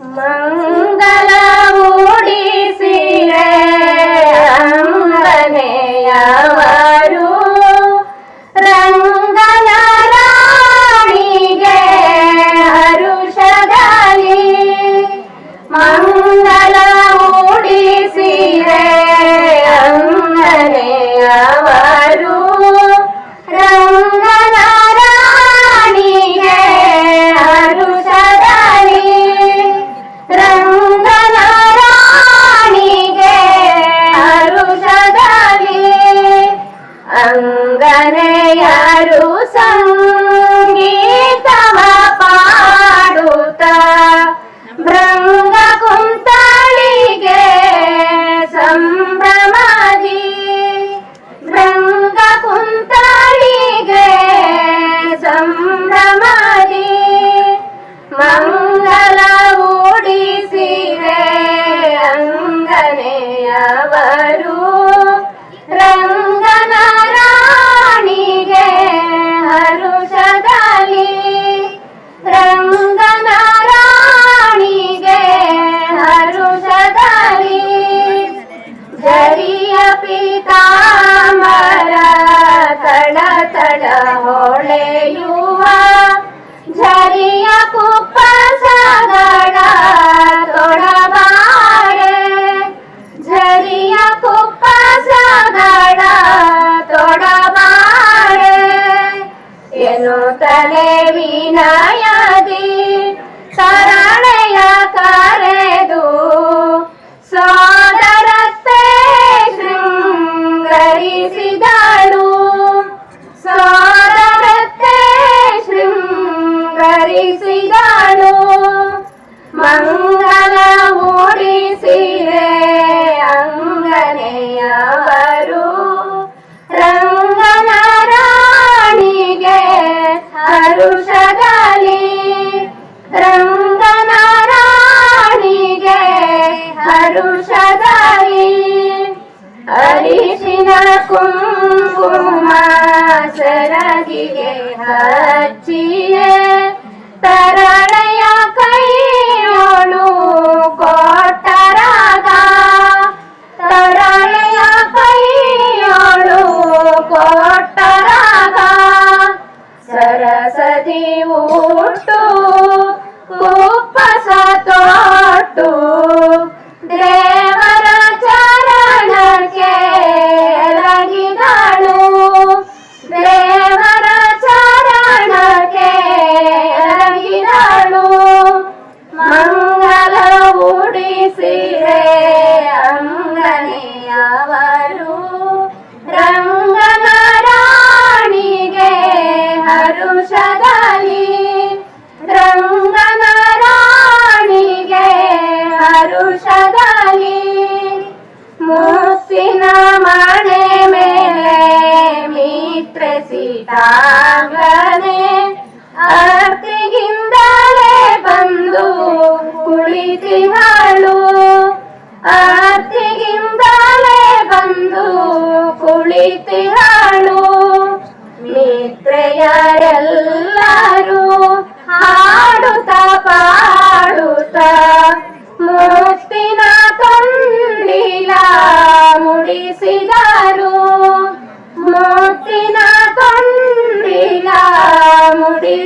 ಮಂಗಲ ಅಂಗನೆಯರು ಸಂಗೀತವ ಪಾಡುತ್ತ సరళ వినాయాది సర ಸರಗಿಗೆ ಹಚ್ಚಿಯೇ ತರಳೆಯ ಕೈಯೋಳು ಕೊಟ್ಟರಾಗ ತರಳೆಯ ಕೈಯೋಳು ಕೊಟ್ಟರಾಗ ಸರಸದಿ ಊಟು ಕುಪ್ಪಸ ತೊಟ್ಟು ಹರುಷದಲ್ಲಿ ರಂಗನ ರಾಣಿಗೆ ಹರುಷದಲ್ಲಿ ಮುಸ್ಸಿನ ಮನೆ ಮೇಲೆ ಮಿತ್ರ ಸೀತಾಂಗನೆ ಆರ್ತಿಗಿಂದಲೇ ಬಂದು ಕುಳಿತಿಹಳು ಆರ್ತಿಗಿಂದಲೇ ಬಂದು ಕುಳಿತಿಹಳು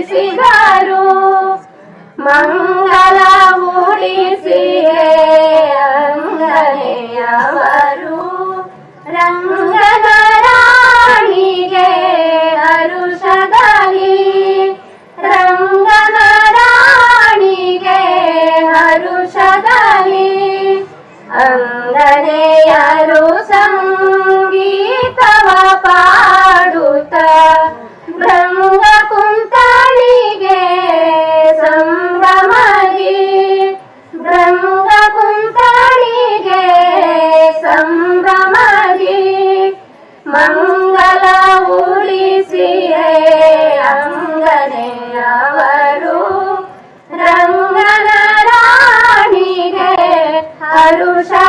ಮುಡಿಸಿದರು ಮಂಗಲ ಉಳಿಸಿಯೇ ಅಂಗನೆಯವರು. ರಂಗನ ರಾಣಿಗೆ ಅರುಷದಲ್ಲಿ ರಂಗನ ರಾಣಿಗೆ ಹರುಷದಲ್ಲಿ ಅಂಗನೆಯರು ಸಂಗೀತವ ಪಾಡುತ್ತ Hallelujah.